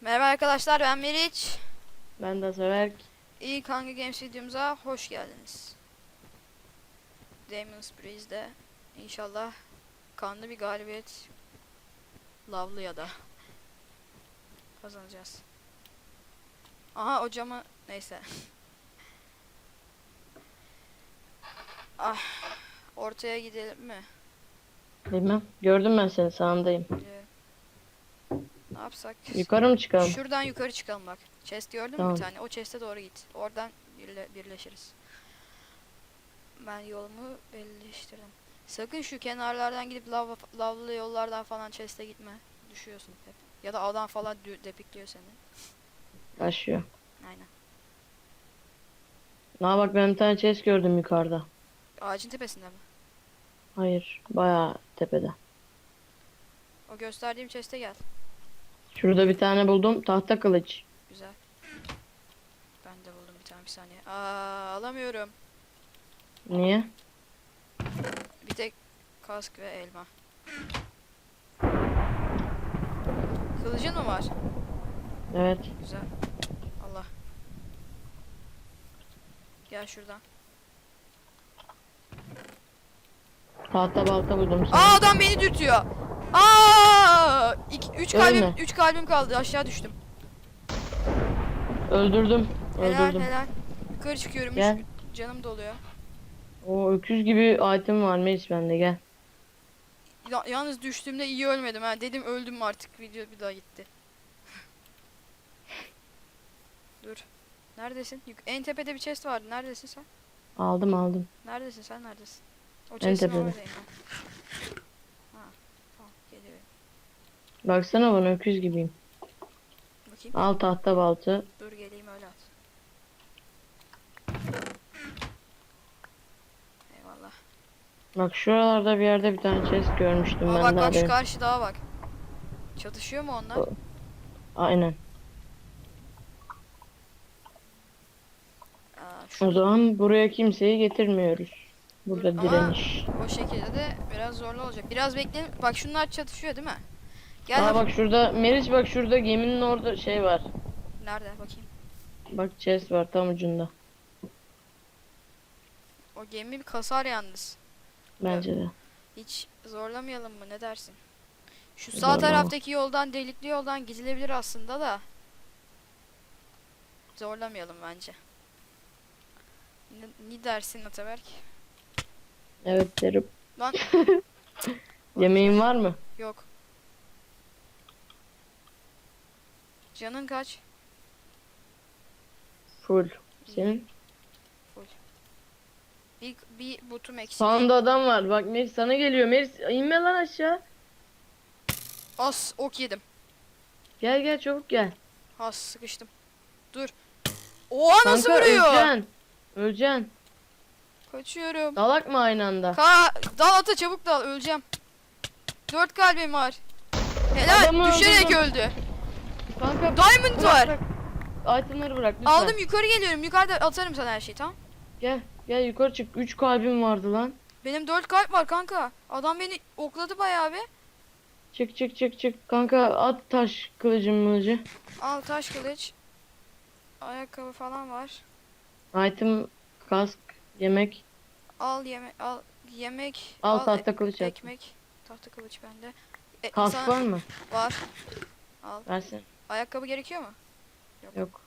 Merhaba arkadaşlar ben Meriç. Ben de sever. İyi Kanka Games videomuza hoş geldiniz. Demon's Breeze'de inşallah kanlı bir galibiyet lavlı ya da kazanacağız. Aha o camı neyse. ah ortaya gidelim mi? Bilmem. Gördüm ben seni sağındayım. Ee, ne yapsak? Yukarı mı çıkalım? Şuradan yukarı çıkalım bak. Chest gördün mü Tamam. bir tane? O chest'e doğru git. Oradan birle- birleşiriz. Ben yolumu belirleştirdim. Sakın şu kenarlardan gidip lav lavlı yollardan falan chest'e gitme. Düşüyorsun hep. Ya da adam falan dü- depikliyor seni. Başlıyor. Aynen. Aa bak ben bir tane chest gördüm yukarıda. Ağacın tepesinde mi? Hayır. Bayağı tepede. O gösterdiğim chest'e gel. Şurada bir tane buldum. Tahta kılıç. Güzel. Ben de buldum bir tane bir saniye. Aa alamıyorum. Niye? Bir tek kask ve elma. Kılıcın mı var? Evet. Güzel. Allah. Gel şuradan. Tahta balta buldum sana. Aa adam beni dürtüyor. Aa! İki, üç kalbim, Ölme. üç kalbim kaldı. Aşağı düştüm. Öldürdüm. Helal Öldürdüm. helal. Yukarı çıkıyorum. üç- Gel. canım doluyor. O öküz gibi item var Melis bende gel. Ya- yalnız düştüğümde iyi ölmedim ha. Dedim öldüm artık. Video bir daha gitti. Dur. Neredesin? En tepede bir chest vardı. Neredesin sen? Aldım aldım. Neredesin sen? Neredesin? O chest'in tepede. oradayım ben. Ha. Tamam geliyorum. Baksana bana öküz gibiyim. Bakayım. Al tahta balta. Dur geleyim öyle at. Eyvallah. Bak şuralarda bir yerde bir tane chest görmüştüm Aa, ben bak daha bak şu karşı dağa bak. Çatışıyor mu onlar? O- Aynen. Aa, şu, O zaman buraya kimseyi getirmiyoruz. Burada Ama- direniş. o şekilde de biraz zorlu olacak. Biraz bekleyelim. Bak şunlar çatışıyor değil mi? Gel Aa bak şurada Meriç bak şurada geminin orada şey var. Nerede bakayım. Bak chest var tam ucunda. O gemi bir kasar yalnız. Bence de. Hiç zorlamayalım mı ne dersin? Şu sağ Zorlama. taraftaki yoldan delikli yoldan gidilebilir aslında da. Zorlamayalım bence. Ne, ne dersin Ataberk? Evet derim. Lan Yemeğin var mı? yok. Canın kaç? Full. Senin? Bir, bir butum eksik. Sağında adam var. Bak Meriç sana geliyor. Meriç inme lan aşağı. As ok yedim. Gel gel çabuk gel. Has sıkıştım. Dur. Oha nasıl Kanka vuruyor? öleceksin. Öleceksin. Kaçıyorum. Dalak mı aynı anda? Ka dal ata çabuk dal öleceğim. Dört kalbim var. Helal Adamı düşerek öldürdüm. öldü. Kanka Diamond bırak, var. bırak. Itemları bırak lütfen. Aldım yukarı geliyorum. Yukarıda atarım sana her şeyi tamam. Gel. Gel yukarı çık. 3 kalbim vardı lan. Benim dört kalp var kanka. Adam beni okladı bayağı bir. Çık çık çık çık. Kanka at taş kılıcın mılıcı. Al taş kılıç. Ayakkabı falan var. Item, kask, yemek. Al yeme al yemek. Al e- tahta kılıç at. ekmek. Tahta kılıç bende. E, Kask sana- var mı? Var. Al. Versin. Ayakkabı gerekiyor mu? Yok.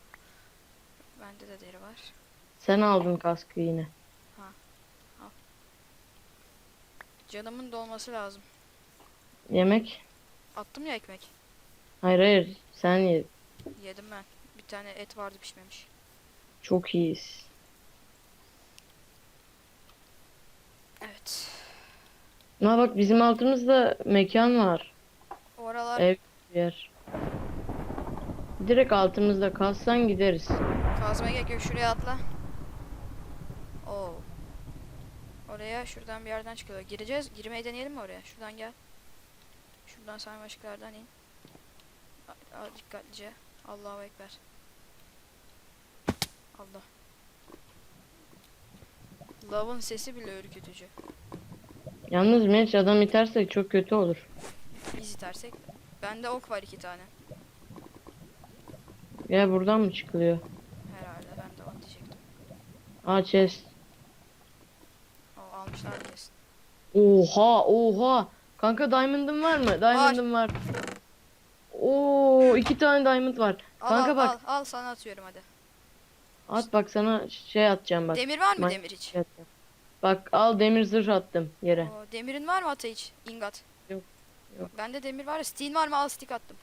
Bende de deri var. Sen aldın kaskı yine. Canımın dolması lazım. Yemek? Attım ya ekmek. Hayır hayır. Sen ye. Yedim ben. Bir tane et vardı pişmemiş. Çok iyiyiz. Evet. Ha bak bizim altımızda mekan var. Oralar Ev bir yer. Direkt altımızda kalsan gideriz. kazmaya gerek yok. Şuraya atla. Oo. Oraya şuradan bir yerden çıkıyor. Gireceğiz. Girmeyi deneyelim mi oraya? Şuradan gel. Şuradan sarmaşıklardan in. A- a- dikkatlice. Allahu Ekber. Allah. Lavın sesi bile ürkütücü. Yalnız Meriç adam itersek çok kötü olur. Biz itersek. Bende ok var iki tane. Ya buradan mı çıkılıyor? Herhalde ben de onu diyecektim. Aa chest. O almışlar kesin. Oha oha. Kanka diamond'ın var mı? Diamond'ın var. Oo iki tane diamond var. Al, Kanka al, bak. Al, al sana atıyorum hadi. At bak sana şey atacağım bak. Demir var mı demir hiç? Şey atacağım. Bak al demir zırh attım yere. Oo, demirin var mı ata hiç? Ingot. Yok, yok. Bende demir var. Steam var mı? Al stick attım.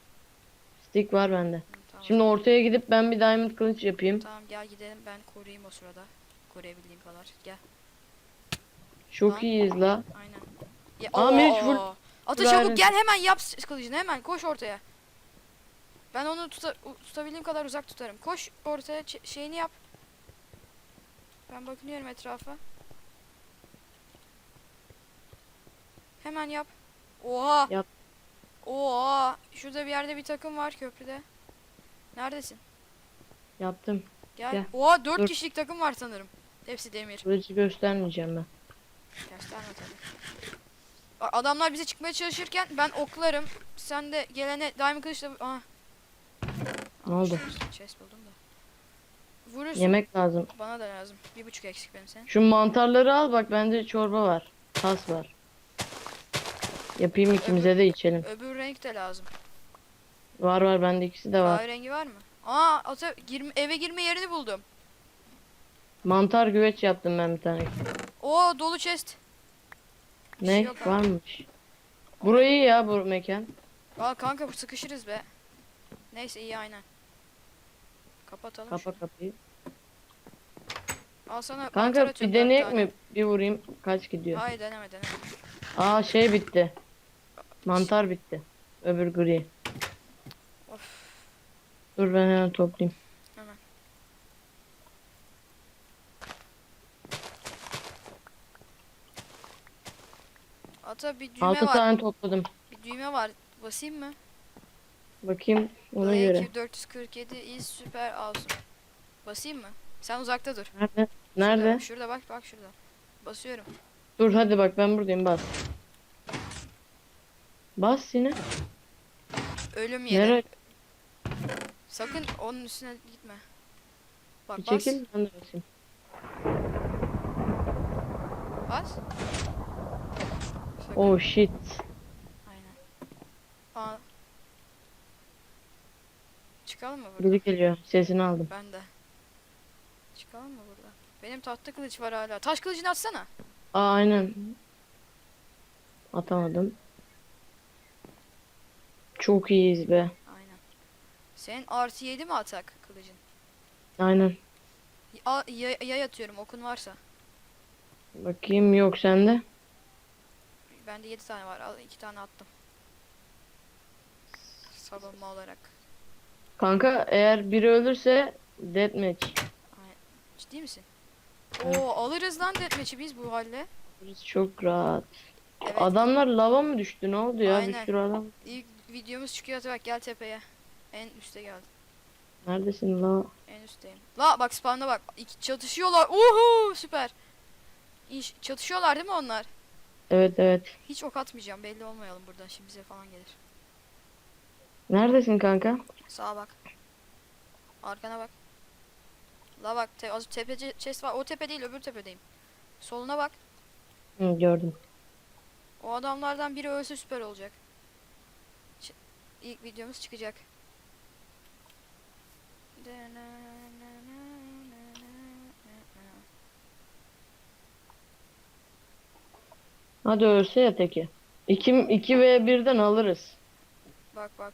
Stick var bende. Hı, tamam. Şimdi ortaya gidip ben bir diamond kılıç yapayım. Tamam gel gidelim ben koruyayım o sırada. Koruyabildiğim kadar. Gel. Çok Lan. iyiyiz la. Aynen. Ya, Aa, vur. Ata çabuk gel hemen yap kılıcını hemen koş ortaya. Ben onu tuta, tutabildiğim kadar uzak tutarım. Koş ortaya şeyini yap. Ben bakınıyorum etrafa. Hemen yap. Oha. Yap. Oha. Şurada bir yerde bir takım var köprüde. Neredesin? Yaptım. Gel. Gel. Oha 4 Dur. kişilik takım var sanırım. Hepsi demir. Kılıcı göstermeyeceğim ben. Gösterme tabii. Adamlar bize çıkmaya çalışırken ben oklarım. Sen de gelene diamond kılıçla... Aha. Ne oldu? Chest buldum da. Vurursun. Yemek lazım. Bana da lazım. Bir buçuk eksik benim senin. Şu mantarları al bak bende çorba var. Tas var. Yapayım ikimize de içelim. Öbür renk de lazım. Var var bende ikisi de var. Kahverengi var mı? Aa ata girme, eve girme yerini buldum. Mantar güveç yaptım ben bir tane. Oo dolu chest. Bir şey Ne? yok. Varmış. Burayı ya bu mekan. Aa kanka sıkışırız be. Neyse iyi aynen. Kapatalım Kapa şunu. kapıyı. Al sana mantar Kanka atıyorum, bir dört deneyek tane. mi? Bir vurayım. Kaç gidiyor? Hayır deneme deneme. Aa şey bitti. Mantar bitti. Öbür gri. Of. Dur ben hemen toplayayım. Hemen. Ata bir düğme 6 var. tane topladım. Bir düğme var. Basayım mı? Bakayım ona Like göre. 447 is süper awesome. Basayım mı? Sen uzakta dur. Nerede? Şurada, Nerede? Şurada bak bak şurada. Basıyorum. Dur hadi bak ben buradayım bas. Bas yine. Ölüm yeri. Nereye? Sakın onun üstüne gitme. Bak Bir bas. çekil. Ben de basayım. Bas. Sakın. Oh shit. Aynen. Aa. Çıkalım mı buradan? Biri geliyor. Sesini aldım. Ben de. Çıkalım mı buradan? Benim tahta kılıç var hala. Taş kılıcını atsana. Aa aynen. Atamadım. Çok iyiyiz be. Aynen. Senin artı 7 mi atak kılıcın? Aynen. A, yay, yay atıyorum okun varsa. Bakayım yok sende. Bende 7 tane var. Al 2 tane attım. Savunma olarak. Kanka eğer biri ölürse deathmatch. Ciddi misin? Evet. Oo alırız lan deathmatch'i biz bu halde. Burası çok rahat. Evet. Adamlar lava mı düştü? Ne oldu ya? Aynen. Bir sürü adam. İlk videomuz çıkıyor bak gel tepeye. En üste geldim. Neredesin la? En üstteyim. La bak spawn'a bak. İki, çatışıyorlar. Uhu süper. İş, çatışıyorlar değil mi onlar? Evet evet. Hiç ok atmayacağım. Belli olmayalım buradan. Şimdi bize falan gelir. Neredesin kanka? Sağa bak. Arkana bak. La bak te az tepe chest var. O tepe değil öbür tepedeyim. Soluna bak. Hı, gördüm. O adamlardan biri ölse süper olacak. İlk videomuz çıkacak. Hadi ölse ya teki. 2 2 ve 1'den alırız. Bak bak.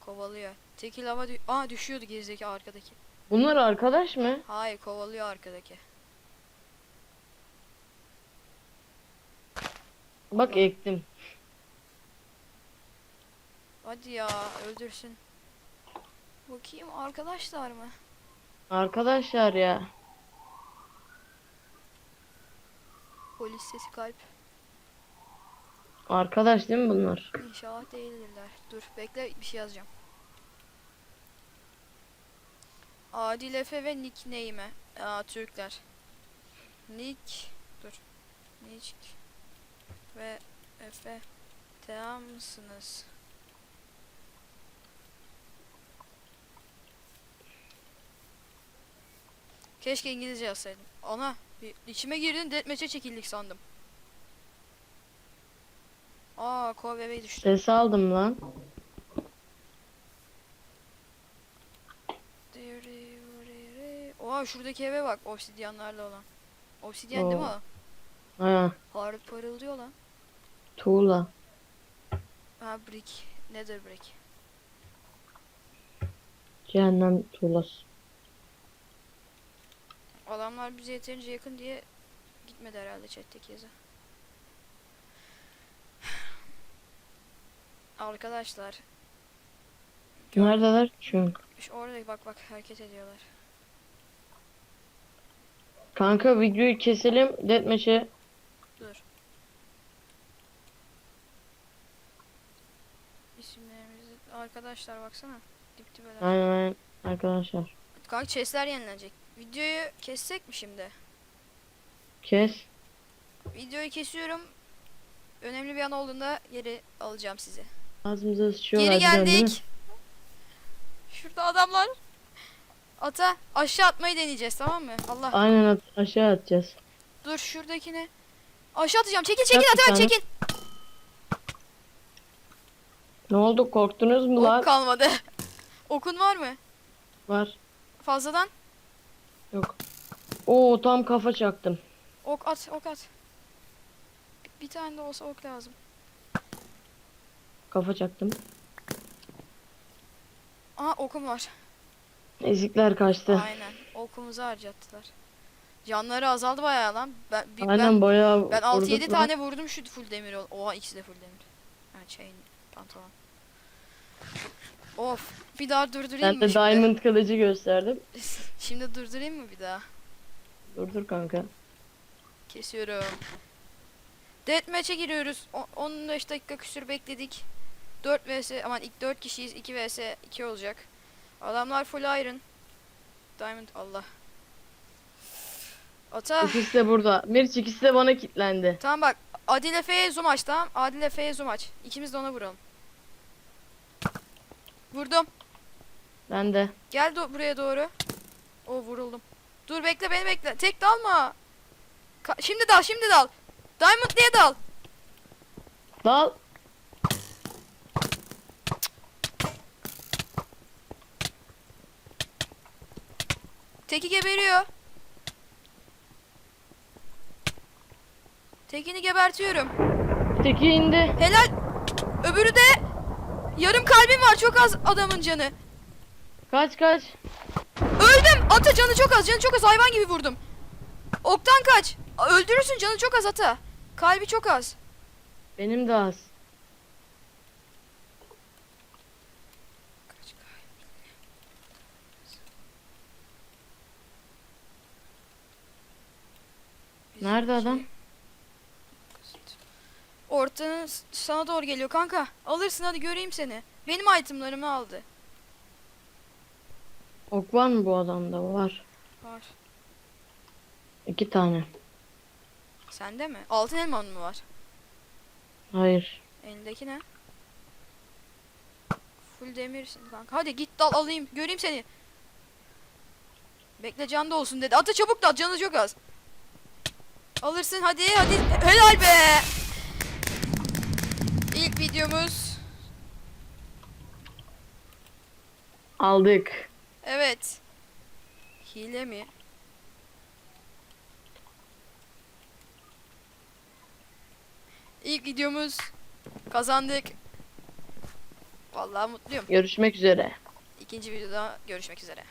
Kovalıyor. Tekil hava dü Aa düşüyordu gerizeki arkadaki. Bunlar arkadaş mı? Hayır kovalıyor arkadaki. Bak ektim. Hadi ya öldürsün. Bakayım arkadaşlar mı? Arkadaşlar ya. Polis sesi kalp. Arkadaş değil mi bunlar? İnşallah değildirler. Dur bekle bir şey yazacağım. Adil Efe ve nickname'e. Aa Türkler. Nick dur. Nick ve Efe devam mısınız? Keşke İngilizce yazsaydım. Ana bir içime girdin deathmatch'e çekildik sandım. Aa kol bebeği düştü. Ses aldım lan. Oha şuradaki eve bak obsidyanlarla olan. Obsidyen değil mi o? Ha, Harbi parıldıyor lan. tuğla. Ha brick. Nether brick. Cehennem tuğlası. Adamlar bize yeterince yakın diye gitmedi herhalde chat'teki yazı. Arkadaşlar. Neredeler şu? Şu orada bak bak hareket ediyorlar. Kanka videoyu keselim. Deathmatch'e. Dur. İsimlerimizi arkadaşlar baksana. Dip dibeler. Aynen aynen. Arkadaşlar. Kanka chestler yenilenecek. Videoyu kessek mi şimdi? Kes. Videoyu kesiyorum. Önemli bir an olduğunda geri alacağım sizi. Ağzımıza sıçıyorlar. Geri biliyorsun değil mi? geldik. Şurada adamlar. Ata aşağı atmayı deneyeceğiz tamam mı? Allah. Aynen at aşağı atacağız. Dur şuradakini. Aşağı atacağım. Çekil çekil At bir tane. çekil. Ne oldu korktunuz mu lan? Ok kalmadı. Okun var mı? Var. Fazladan. Yok. Oo tam kafa çaktım. Ok at ok at. Bir tane de olsa ok lazım. Kafa çaktım. Aha okum var. Ezikler kaçtı. Aynen. Okumuzu harcattılar. Canları azaldı bayağı lan. Ben, bir- Aynen ben, bayağı ben 6-7 vurduk lan. tane vurdum şu full demir. Oha ikisi de full demir. Ha chain pantolon. Of. Bir daha durdurayım Ben mı de şimdi? diamond kılıcı gösterdim. Şimdi durdurayım mı bir daha? Dur dur kanka. Kesiyorum. Deathmatch'e giriyoruz. O- 15 dakika küsür bekledik. 4 vs aman ilk 4 kişiyiz. 2 vs 2 olacak. Adamlar full iron. Diamond Allah. Ata. İkisi de burada. Meriç ikisi de bana kilitlendi. Tamam bak. Adil Efe'ye zoom aç tamam. Adil Efe'ye zoom aç. İkimiz de ona vuralım. Vurdum. Ben de. Gel do- buraya doğru. O vuruldum. Dur bekle beni bekle. Tek dalma. Ka- şimdi dal şimdi dal. Diamond diye dal. Dal. Teki geberiyor. Tekini gebertiyorum. Teki indi. Helal. Öbürü de yarım kalbim var. Çok az adamın canı. Kaç kaç. Öldüm. Ata canı çok az. Canı çok az. Hayvan gibi vurdum. Oktan kaç. Öldürürsün canı çok az ata. Kalbi çok az. Benim de az. Nerede adam? Ortanın sana doğru geliyor kanka. Alırsın hadi göreyim seni. Benim itemlarımı aldı. Ok var mı bu adamda? Var. Var. İki tane. Sende mi? Altın elman mı var? Hayır. Elindeki ne? Full demirsin kanka. Hadi git dal alayım. Göreyim seni. Bekle can da olsun dedi. Ata çabuk dal canı çok az. Alırsın hadi hadi. Helal be. İlk videomuz. Aldık. Evet. Hile mi? İlk videomuz kazandık. Vallahi mutluyum. Görüşmek üzere. İkinci videoda görüşmek üzere.